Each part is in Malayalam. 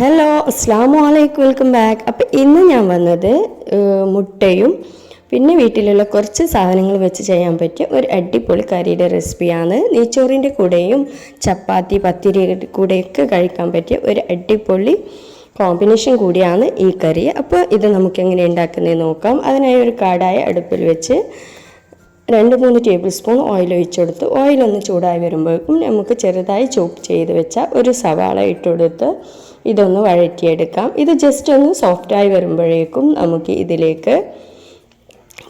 ഹലോ അസ്സാം വലൈക്കും വെൽക്കം ബാക്ക് അപ്പം ഇന്ന് ഞാൻ വന്നത് മുട്ടയും പിന്നെ വീട്ടിലുള്ള കുറച്ച് സാധനങ്ങൾ വെച്ച് ചെയ്യാൻ പറ്റിയ ഒരു അടിപൊളി കറിയുടെ റെസിപ്പിയാണ് നെയ്ച്ചോറിന്റെ കൂടെയും ചപ്പാത്തി പത്തിരിയുടെ കൂടെയൊക്കെ കഴിക്കാൻ പറ്റിയ ഒരു അടിപൊളി കോമ്പിനേഷൻ കൂടിയാണ് ഈ കറി. അപ്പോൾ ഇത് നമുക്ക് എങ്ങനെ ഉണ്ടാക്കുന്നത് നോക്കാം. അതിനായി ഒരു കാടായ അടുപ്പിൽ വെച്ച് രണ്ട് മൂന്ന് ടേബിൾ സ്പൂൺ ഓയിൽ ഒഴിച്ചെടുത്ത് ഓയിലൊന്ന് ചൂടായി വരുമ്പോഴേക്കും നമുക്ക് ചെറുതായി ചോപ്പ് ചെയ്ത് വെച്ച ഒരു സവാള ഇട്ടുകൊടുത്ത് ഇതൊന്ന് വഴറ്റിയെടുക്കാം. ഇത് ജസ്റ്റ് ഒന്ന് സോഫ്റ്റായി വരുമ്പോഴേക്കും നമുക്ക് ഇതിലേക്ക്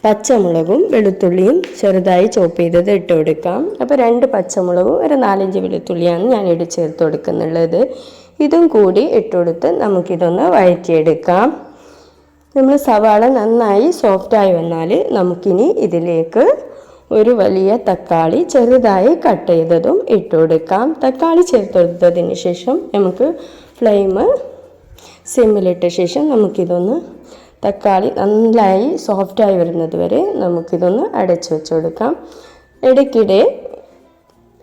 പച്ചമുളകും വെളുത്തുള്ളിയും ചെറുതായി ചോപ്പ് ചെയ്തത് ഇട്ട് കൊടുക്കാം. അപ്പോൾ രണ്ട് പച്ചമുളകും ഒരു നാലഞ്ച് വെളുത്തുള്ളിയാണ് ഞാൻ ഇവിടെ ചേർത്ത് കൊടുക്കുന്നുള്ളത്. ഇതും കൂടി ഇട്ടുകൊടുത്ത് നമുക്കിതൊന്ന് വഴറ്റിയെടുക്കാം. നമ്മൾ സവാള നന്നായി സോഫ്റ്റായി വന്നാൽ നമുക്കിനി ഇതിലേക്ക് ഒരു വലിയ തക്കാളി ചെറുതായി കട്ട് ചെയ്തതും ഇട്ട് കൊടുക്കാം. തക്കാളി ചേർത്ത് കൊടുത്തതിന് ശേഷം നമുക്ക് ഫ്ലെയിം സിമ്മിലിട്ട ശേഷം നമുക്കിതൊന്ന് തക്കാളി നന്നായി സോഫ്റ്റായി വരുന്നത് വരെ നമുക്കിതൊന്ന് അടച്ചു വെച്ച് കൊടുക്കാം. ഇടയ്ക്കിടെ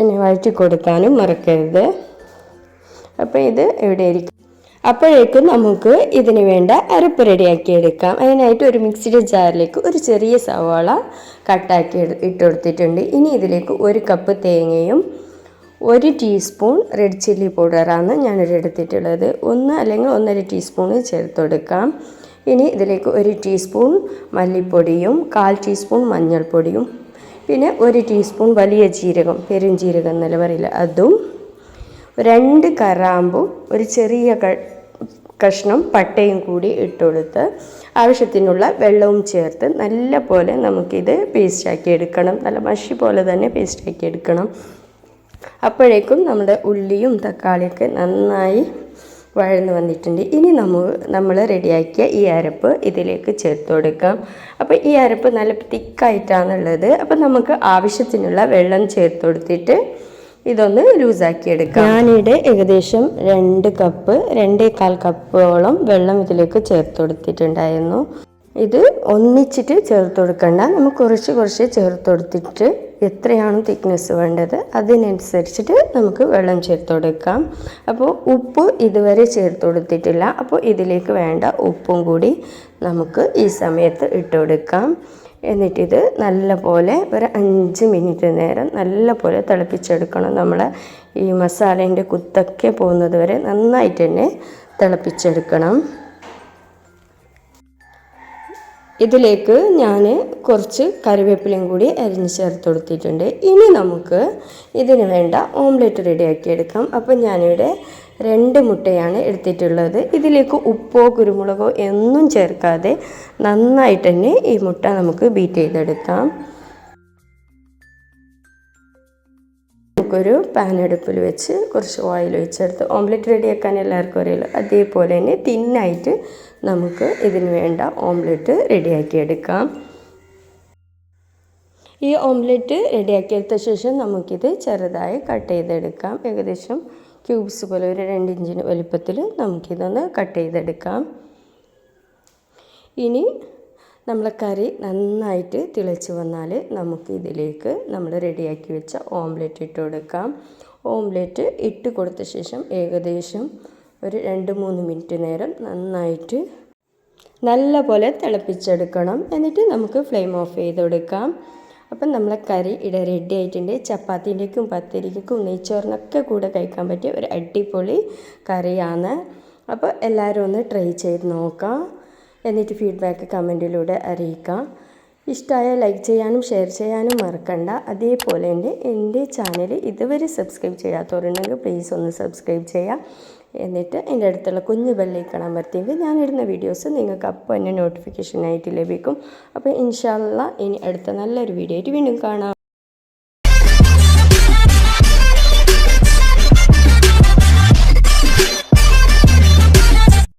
പിന്നെ വഴറ്റി കൊടുക്കാനും മറക്കരുത്. അപ്പോൾ ഇത് എവിടെ ഇരിക്കും. അപ്പോഴേക്കും നമുക്ക് ഇതിന് വേണ്ട അരപ്പ് റെഡിയാക്കി എടുക്കാം. അതിനായിട്ട് ഒരു മിക്സിയുടെ ജാറിലേക്ക് ഒരു ചെറിയ സവാള കട്ടാക്കി ഇട്ട് കൊടുത്തിട്ടുണ്ട്. ഇനി ഇതിലേക്ക് ഒരു കപ്പ് തേങ്ങയും ഒരു ടീസ്പൂൺ റെഡ് ചില്ലി പൗഡറാണ് ഞാനിവിടെ എടുത്തിട്ടുള്ളത് ഒന്ന് അല്ലെങ്കിൽ ഒന്നര ടീസ്പൂൺ ചേർത്ത് കൊടുക്കാം ഇനി ഇതിലേക്ക് ഒരു ടീസ്പൂൺ മല്ലിപ്പൊടിയും കാൽ ടീസ്പൂൺ മഞ്ഞൾപ്പൊടിയും പിന്നെ ഒരു ടീസ്പൂൺ വലിയ ജീരകം പെരുംജീരകം എന്നല്ല പറയില്ല അതും രണ്ട് കറാമ്പും ഒരു ചെറിയ കഷ്ണം പട്ടയും കൂടി ഇട്ടുകൊടുത്ത് ആവശ്യത്തിനുള്ള വെള്ളവും ചേർത്ത് നല്ല പോലെ നമുക്കിത് പേസ്റ്റാക്കി എടുക്കണം. നല്ല മഷി പോലെ തന്നെ പേസ്റ്റാക്കി എടുക്കണം. അപ്പോഴേക്കും നമ്മുടെ ഉള്ളിയും തക്കാളിയൊക്കെ നന്നായി വഴന്ന് വന്നിട്ടുണ്ട്. ഇനി നമ്മൾ നമ്മൾ റെഡിയാക്കിയ ഈ അരപ്പ് ഇതിലേക്ക് ചേർത്ത് കൊടുക്കാം. അപ്പോൾ ഈ അരപ്പ് നല്ല തിക്കായിട്ടാണുള്ളത്. അപ്പോൾ നമുക്ക് ആവശ്യത്തിനുള്ള വെള്ളം ചേർത്ത് കൊടുത്തിട്ട് ഇതൊന്ന് ലൂസാക്കി എടുക്കാം. ഞാനിവിടെ ഏകദേശം രണ്ട് കപ്പ് രണ്ടേകാൽ കപ്പോളം വെള്ളം ഇതിലേക്ക് ചേർത്ത് കൊടുത്തിട്ടുണ്ടായിരുന്നു. ഇത് ഒന്നിച്ചിട്ട് ചേർത്ത് കൊടുക്കണ്ട. നമുക്ക് കുറച്ച് കുറച്ച് ചേർത്ത് കൊടുത്തിട്ട് എത്രയാണ് തിക്നെസ് വേണ്ടത് അതിനനുസരിച്ചിട്ട് നമുക്ക് വെള്ളം ചേർത്ത് കൊടുക്കാം. അപ്പോൾ ഉപ്പ് ഇതുവരെ ചേർത്ത് കൊടുത്തിട്ടില്ല. അപ്പോൾ ഇതിലേക്ക് വേണ്ട ഉപ്പും കൂടി നമുക്ക് ഈ സമയത്ത് ഇട്ട് കൊടുക്കാം. എന്നിട്ടിത് നല്ല പോലെ ഒരു അഞ്ച് മിനിറ്റ് നേരം നല്ല പോലെ തിളപ്പിച്ചെടുക്കണം. നമ്മൾ ഈ മസാലേന്റെ കുത്തൊക്കെ പോകുന്നത് വരെ നന്നായിട്ട് തന്നെ തിളപ്പിച്ചെടുക്കണം. ഇതിലേക്ക് ഞാൻ കുറച്ച് കറിവേപ്പിലയും കൂടി അരിഞ്ഞ് ചേർത്ത് കൊടുത്തിട്ടുണ്ട്. ഇനി നമുക്ക് ഇതിന് വേണ്ട ഓംലെറ്റ് റെഡിയാക്കി എടുക്കാം. അപ്പം ഞാനിവിടെ രണ്ട് മുട്ടയാണ് എടുത്തിട്ടുള്ളത്. ഇതിലേക്ക് ഉപ്പോ കുരുമുളകോ ഒന്നും ചേർക്കാതെ നന്നായിട്ട് തന്നെ ഈ മുട്ട നമുക്ക് ബീറ്റ് ചെയ്തെടുക്കാം. നമുക്കൊരു പാൻ അടുപ്പിൽ വെച്ച് കുറച്ച് ഓയിൽ ഒഴിച്ചെടുത്ത് ഓംലെറ്റ് റെഡിയാക്കാൻ എല്ലാവർക്കും അറിയാലോ അതേപോലെ തന്നെ തിന്നായിട്ട് നമുക്ക് ഇതിന് വേണ്ട ഓംലെറ്റ് റെഡിയാക്കി എടുക്കാം ഈ ഓംലെറ്റ് റെഡിയാക്കി എടുത്ത ശേഷം നമുക്കിത് ചെറുതായി കട്ട് ചെയ്തെടുക്കാം. ഏകദേശം ക്യൂബ്സ് പോലെ ഒരു രണ്ട് ഇഞ്ചിന് വലുപ്പത്തിൽ നമുക്കിതൊന്ന് കട്ട് ചെയ്തെടുക്കാം. ഇനി നമ്മൾ കറി നന്നായിട്ട് തിളച്ച് വന്നാൽ നമുക്ക് ഇതിലേക്ക് നമ്മൾ റെഡിയാക്കി വെച്ച ഓംലെറ്റ് ഇട്ട് കൊടുക്കാം. ഓംലെറ്റ് ഇട്ട് കൊടുത്ത ശേഷം ഏകദേശം ഒരു രണ്ട് മൂന്ന് മിനിറ്റ് നേരം നന്നായിട്ട് നല്ല പോലെ തിളപ്പിച്ചെടുക്കണം. എന്നിട്ട് നമുക്ക് ഫ്ലെയിം ഓഫ് ചെയ്ത് കൊടുക്കാം അപ്പം നമ്മളെ കറി ഇവിടെ റെഡി ആയിട്ടുണ്ട്. ചപ്പാത്തിന്റെക്കും പത്തിരിക്കും നെയ്ച്ചോറിനൊക്കെ കൂടെ കഴിക്കാൻ പറ്റിയ ഒരു അടിപൊളി കറിയാണ്. അപ്പോൾ എല്ലാവരും ഒന്ന് ട്രൈ ചെയ്ത് നോക്കാം. എന്നിട്ട് ഫീഡ്ബാക്ക് കമന്റിലൂടെ അറിയിക്കാം. ഇഷ്ടമായ ലൈക്ക് ചെയ്യാനും ഷെയർ ചെയ്യാനും മറക്കണ്ട. അതേപോലെ തന്നെ എന്റെ ചാനൽ ഇതുവരെ സബ്സ്ക്രൈബ് ചെയ്യാത്തവരുണ്ടെങ്കിൽ പ്ലീസ് ഒന്ന് സബ്സ്ക്രൈബ് ചെയ്യാം. എന്നിട്ട് എന്റെ അടുത്തുള്ള കുഞ്ഞു ബെല്ലൈക്കൺ അമർത്തിയെങ്കിൽ ഞാനിടുന്ന വീഡിയോസ് നിങ്ങൾക്ക് അപ്പോൾ തന്നെ നോട്ടിഫിക്കേഷനായിട്ട് ലഭിക്കും. അപ്പോൾ ഇൻഷാല്ല ഇനി അടുത്ത നല്ലൊരു വീഡിയോ ആയിട്ട് വീണ്ടും കാണാം.